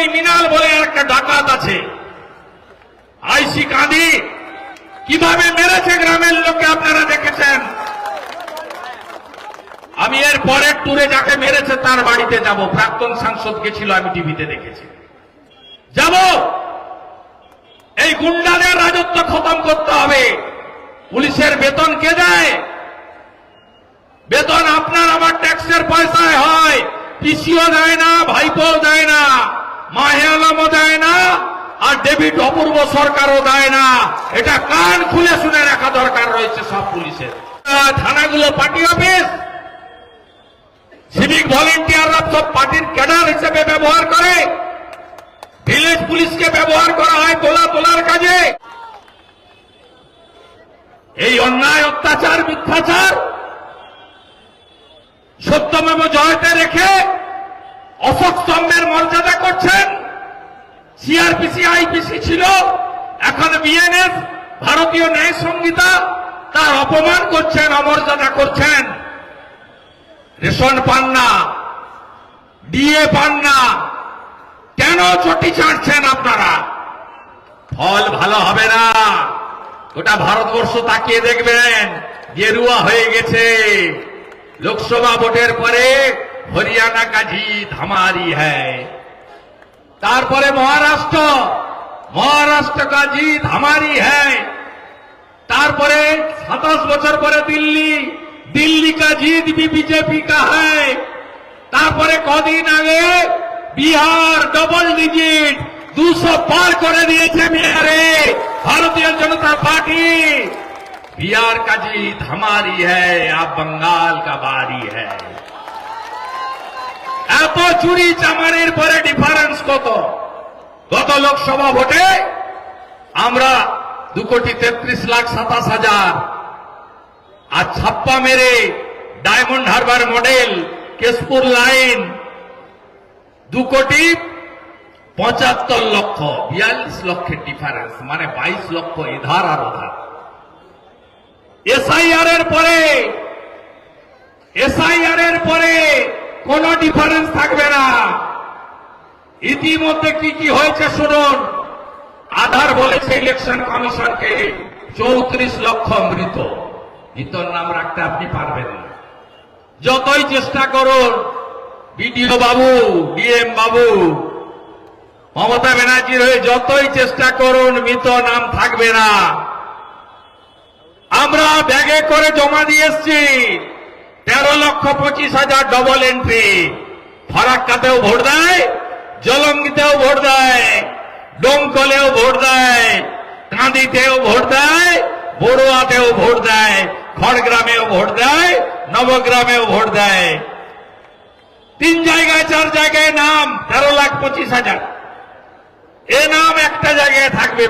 এই মিনাল বলে একটা ডাকাত আছে। আইসি কাঁদি। কীভাবে মেরেছে গ্রামের লোকে আপনারা দেখেছেন? আমি এর পরের ট্যুরে যাকে মেরেছে তার বাড়িতে যাব। প্রাক্তন সাংসদ গেছিল আমি টিভিতে দেখেছি। যাব! এই গুন্ডাদের রাজত্ব খতম করতে হবে। পুলিশের বেতন কে দেয়? বেতন আপনার, আমার ট্যাক্সের পয়সায় হয়। পিসিও দেয় না ভাইপো দেয় না। মাহে আলমও দেয় না, আর ডেভিড অপূর্ব সরকারও দেয় না। এটা কান খুলে শুনে রাখা দরকার রয়েছে সব পুলিশের। থানাগুলো পার্টি অফিস। সিভিক ভলেন্টিয়াররা সব পার্টির ক্যাডার হিসেবে ব্যবহার করে। ভিলেজ পুলিশকে ব্যবহার করা হয় তোলা তোলার কাজে। এই অন্যায় অত্যাচার, মিথ্যাচার সত্যমেব জয়তে রেখে অশোক স্তম্ভের মর্যাদা করছেন। সিআরপিসি আইপিসি ছিল। এখন বিএনএস ভারতীয় ন্যায় সংহিতা, তার অপমান করছেন, অমর্যাদা করছেন। রেশন পান না ডিএ পান না কেন চটি ছাড়ছেন আপনারা? ফল ভালো হবে না। গোটা ভারতবর্ষ তাকিয়ে দেখবেন, গেরুয়া হয়ে গেছে। লোকসভা ভোটের পরে হরিয়ানা का जीत हमारी है তারপরে মহারাষ্ট্র মহারাষ্ট্র का जीत हमारी है তারপরে সাতাশ বছর পরে দিল্লি দিল্লি का जीत भी बीजेपी का है তারপরে কদিন আগে বিহার ডবল ডিজিট দুশো পার করে দিয়েছে বিহারে ভারতীয় জনতা পার্টি बिहार का जीत हमारी है अब बंगाल का बारी है এত চুরি চামারির পরে ডিফারেন্স কত? গত লোকসভা ভোটে আমরা দু কোটি তেত্রিশ লাখ সাতাশ হাজার আর ছাপ্পা মেরে Diamond Harbour model, Keshpur line দু কোটি পঁচাত্তর লক্ষ, বিয়াল্লিশ লক্ষের ডিফারেন্স মানে বাইশ লক্ষ এধার আর ওধার। এসআইআর এর পরে এসআইআর এর পরে কোন ডিফারেন্স থাকবে না। ইতিমধ্যে কি কি হয়েছে শুনুন। আধার বলেছে ইলেকশন কমিশনকে চৌত্রিশ লক্ষ মৃত। মৃতর নাম রাখতে আপনি পারবেন না। যতই চেষ্টা করুন, বিডিও বাবু, ডিএম বাবু, মমতা ব্যানার্জির হয়ে যতই চেষ্টা করুন, মৃত নাম থাকবে না। আমরা ব্যাগে করে জমা দিয়ে এসছি। তেরো লক্ষ পঁচিশ হাজার ডবল এন্ট্রি ফারাক্কাতেও ভোট দেয়, জলঙ্গিতেও ভোট দেয় ডোমকলেও ভোট দেয়, কাঁদিতেও ভোট দেয়, বড়ুয়াতেও ভোট দেয়, খড়গ্রামেও ভোট দেয়, নবগ্রামেও ভোট দেয়। তিন জায়গায়, চার জায়গায় নাম, তেরো লাখ পঁচিশ হাজার। এ নাম একটা জায়গায় থাকবে